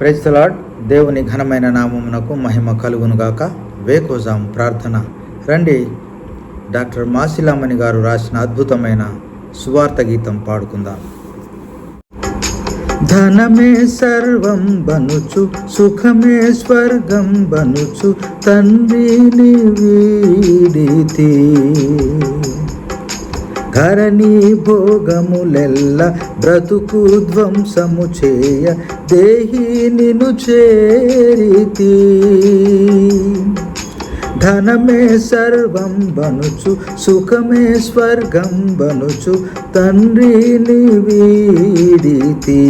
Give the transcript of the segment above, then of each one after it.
Praise the Lord దేవుని ఘనమైన నామమునకు మహిమ కలుగునుగాక. వేకోజాం ప్రార్థన. రండి. డాక్టర్ మాసిలామణి గారు రాసిన అద్భుతమైన సువార్త గీతం పాడుకుందాం. ధనమే సర్వం బనుచు సుఖమే స్వర్గం బనుచు తండ్రిని వీడితే. ధరణి భోగములెల్ల బ్రతుకు ధ్వంసము చేయ దేహి నిను చేరితి. ధనమే సర్వం బనుచు సుఖమే స్వర్గం బనుచు తండ్రిని వీడితి.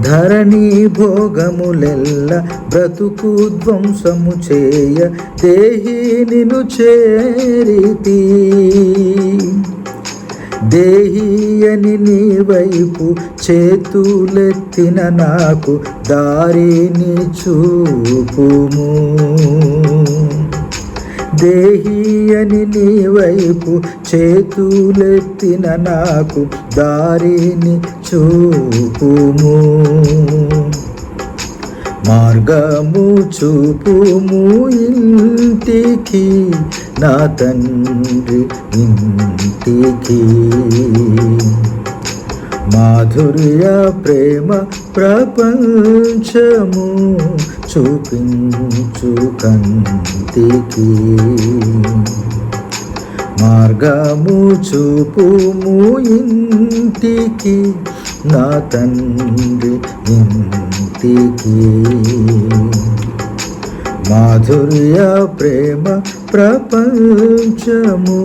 ధరణి భోగములెల్ల బ్రతుకు ధ్వంసము చేయ దేహి నిను చేరితి. దేహీయని నీ వైపు చేతులెత్తిన నాకు దారిని చూపుము. దేహియని నీ వైపు చేతులెత్తిన నాకు దారిని చూపుము. మార్గము చూపుము ఇంటికి నా తండ్రి ఇంటికి. మాధుర్య ప్రేమ ప్రపంచము చూపించు కంటికి మార్గము చూపుము ఇంటికి నా తండ్రి ఇంటికి. మాధుర్య ప్రేమ ప్రపంచము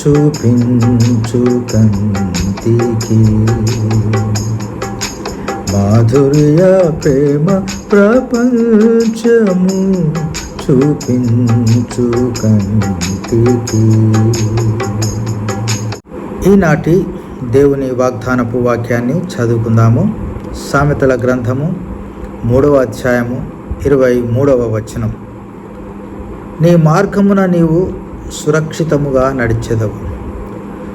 చూపించు కంతికి మాధుర్య ప్రేమ ప్రపంచము చూపించు కంతికి ఈనాటి దేవుని వాగ్దానపు వాక్యాన్ని చదువుకుందాము. సామెతల గ్రంథము మూడవ అధ్యాయము ఇరవై మూడవ వచనం. నీ మార్గమున నీవు సురక్షితముగా నడిచెదవు.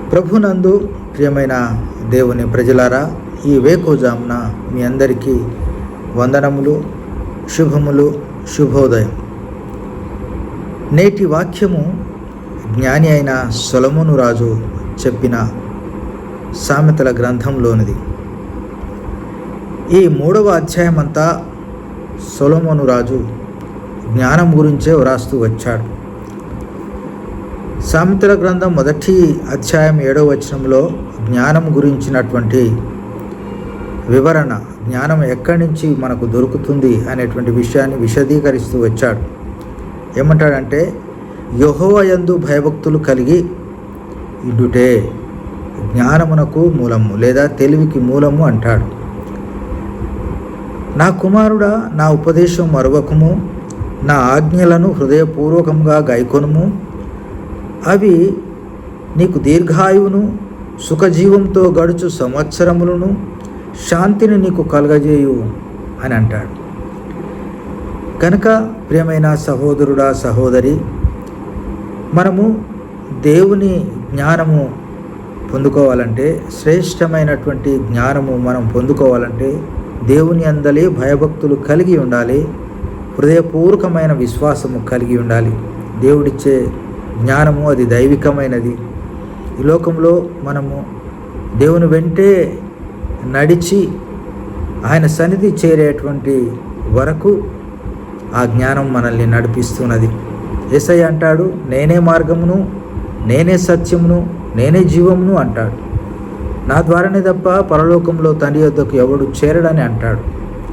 ప్రభునందు ప్రియమైన దేవుని ప్రజలారా ఈ వేకోజామున మీ అందరికీ వందనములు శుభములు శుభోదయం. నేటి వాక్యము జ్ఞాని అయిన సొలమును రాజు చెప్పిన సామెతల గ్రంథంలోనిది. ఈ మూడవ అధ్యాయం అంతా సొలమోను రాజు జ్ఞానం గురించే వ్రాస్తూ వచ్చాడు. సామెతల గ్రంథం మొదటి అధ్యాయం ఏడవ వచనంలో జ్ఞానం గురించినటువంటి వివరణ జ్ఞానం ఎక్కడి నుంచి మనకు దొరుకుతుంది అనేటువంటి విషయాన్ని విశదీకరిస్తూ వచ్చాడు. ఏమంటాడంటే యహోవయందు భయభక్తులు కలిగి ఇండుటే జ్ఞానమునకు మూలము లేదా తెలివికి మూలము అంటాడు. నా కుమారుడా నా ఉపదేశం మరొకము నా ఆజ్ఞలను హృదయపూర్వకంగా గైకొనుము అవి నీకు దీర్ఘాయువును సుఖజీవంతో గడుచు సంవత్సరములను శాంతిని నీకు కలగజేయు అని అంటాడు. కనుక ప్రియమైన సహోదరుడా సహోదరి మనము దేవుని జ్ఞానము పొందుకోవాలంటే శ్రేష్టమైనటువంటి జ్ఞానము మనం పొందుకోవాలంటే దేవుని అందలే భయభక్తులు కలిగి ఉండాలి. హృదయపూర్వకమైన విశ్వాసము కలిగి ఉండాలి. దేవుడిచ్చే జ్ఞానము అది దైవికమైనది. ఈ లోకంలో మనము దేవుని వెంటే నడిచి ఆయన సన్నిధి చేరేటువంటి వరకు ఆ జ్ఞానం మనల్ని నడిపిస్తున్నది. ఎస్ఐ అంటాడు నేనే మార్గమును నేనే సత్యమును నేనే జీవమును అంటాడు. నా ద్వారానే తప్ప పరలోకంలో తండ్రి యొద్దకు ఎవడు చేరడని అంటాడు.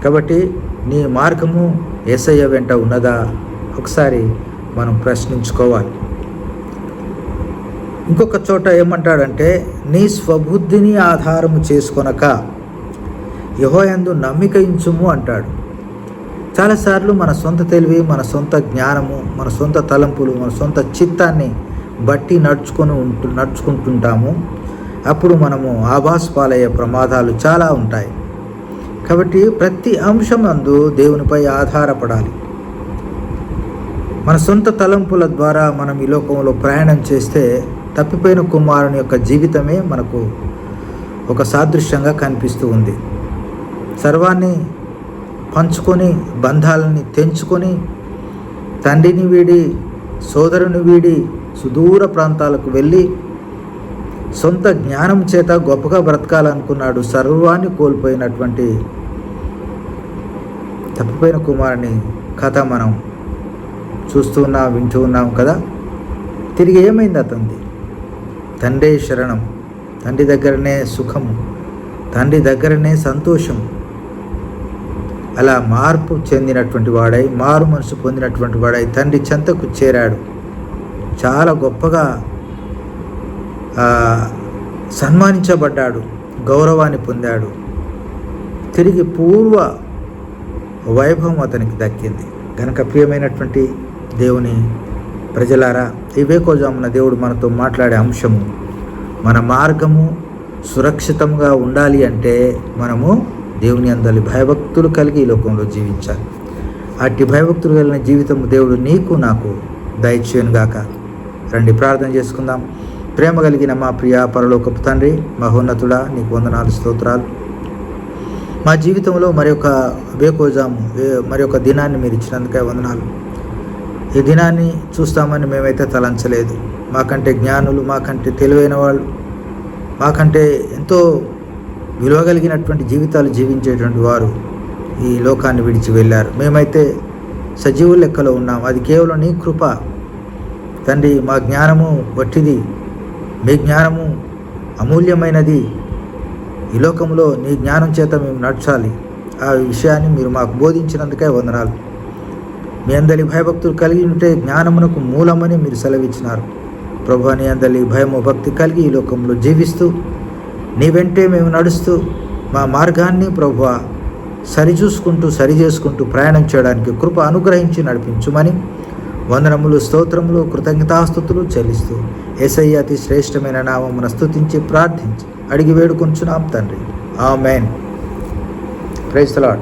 కాబట్టి నీ మార్గము ఏసయ్య వెంట ఉన్నదా? ఒకసారి మనం ప్రశ్నించుకోవాలి. ఇంకొక చోట ఏమంటాడంటే నీ స్వబుద్ధిని ఆధారము చేసుకొనక యహోయందు నమ్మిక ఇంచుము అంటాడు. చాలాసార్లు మన సొంత తెలివి మన సొంత జ్ఞానము మన సొంత తలంపులు మన సొంత చిత్తాన్ని బట్టి నడుచుకొని ఉంటు నడుచుకుంటుంటాము. అప్పుడు మనము ఆభాస్ పాలయ్యే ప్రమాదాలు చాలా ఉంటాయి. కాబట్టి ప్రతి అంశం అందు దేవునిపై ఆధారపడాలి. మన సొంత తలంపుల ద్వారా మనం ఈ లోకంలో ప్రయాణం చేస్తే తప్పిపోయిన కుమారుని యొక్క జీవితమే మనకు ఒక సాదృశ్యంగా కనిపిస్తూ ఉంది. సర్వాన్ని పంచుకొని బంధాలని తెంచుకొని తండ్రిని వీడి సోదరుని వీడి సుదూర ప్రాంతాలకు వెళ్ళి సొంత జ్ఞానం చేత గొప్పగా బ్రతకాలనుకున్నాడు సర్వాన్ని కోల్పోయినటువంటి తప్పిపోయిన కుమారుని కథ మనం చూస్తూ ఉన్నాం వింటూ ఉన్నాం కదా? తిరిగి ఏమైంది అతనిది? తండ్రి శరణం తండ్రి దగ్గరనే సుఖము తండ్రి దగ్గరనే సంతోషం. అలా మార్పు చెందినటువంటి వాడై మారు మనసు పొందినటువంటి వాడై తండ్రి చెంతకు చేరాడు. చాలా గొప్పగా సన్మానించబడ్డాడు గౌరవాన్ని పొందాడు. తిరిగి పూర్వ వైభవం అతనికి దక్కింది. కనుక ప్రియమైనటువంటి దేవుని ప్రజలారా ఈ వేకోజామున దేవుడు మనతో మాట్లాడే అంశము మన మార్గము సురక్షితంగా ఉండాలి అంటే మనము దేవుని అందరి భయభక్తులు కలిగి ఈ లోకంలో జీవించాలి. అట్టి భయభక్తులు కలిగిన జీవితం దేవుడు నీకు నాకు దయచేయనుగాక. రండి ప్రార్థన చేసుకుందాం. ప్రేమ కలిగిన మా ప్రియ పరలోకపు తండ్రి మహోన్నతుడా నీకు వందనాలు స్తోత్రాలు. మా జీవితంలో మరి ఒక వేకోజాము మరి ఒక దినాన్ని మీరు ఇచ్చినందుకే వందనాలు. ఈ దినాన్ని చూస్తామని మేమైతే తలంచలేదు. మాకంటే జ్ఞానులు మాకంటే తెలివైన వాళ్ళు మాకంటే ఎంతో విలువ కలిగినటువంటి జీవితాలు జీవించేటువంటి వారు ఈ లోకాన్ని విడిచి వెళ్ళారు. మేమైతే సజీవుల లెక్కలో ఉన్నాం. అది కేవలం నీ కృప. తండ్రి మా జ్ఞానము వట్టిది మీ జ్ఞానము అమూల్యమైనది. ఈ లోకంలో నీ జ్ఞానం చేత మేము నడచాలి. ఆ విషయాన్ని మీరు మాకు బోధించినందుకే వందనాలు. మీ అందరి భయభక్తులు కలిగి ఉంటే జ్ఞానమునకు మూలమని మీరు సెలవిచ్చినారు. ప్రభు నీ అందరి భయము భక్తి కలిగి ఈ లోకంలో జీవిస్తూ నీ వెంటే మేము నడుస్తూ మా మార్గాన్ని ప్రభు సరిచూసుకుంటూ సరి చేసుకుంటూ ప్రయాణం చేయడానికి కృప అనుగ్రహించి నడిపించుమని వందనములు స్తోత్రములు కృతజ్ఞతాస్థుతులు చెల్లిస్తూ ఏసయ్య అతి శ్రేష్టమైన నామమున స్తుతించి ప్రార్థించి అడిగి వేడుకొంచున్నాం తండ్రి. ఆమెన్. Praise lord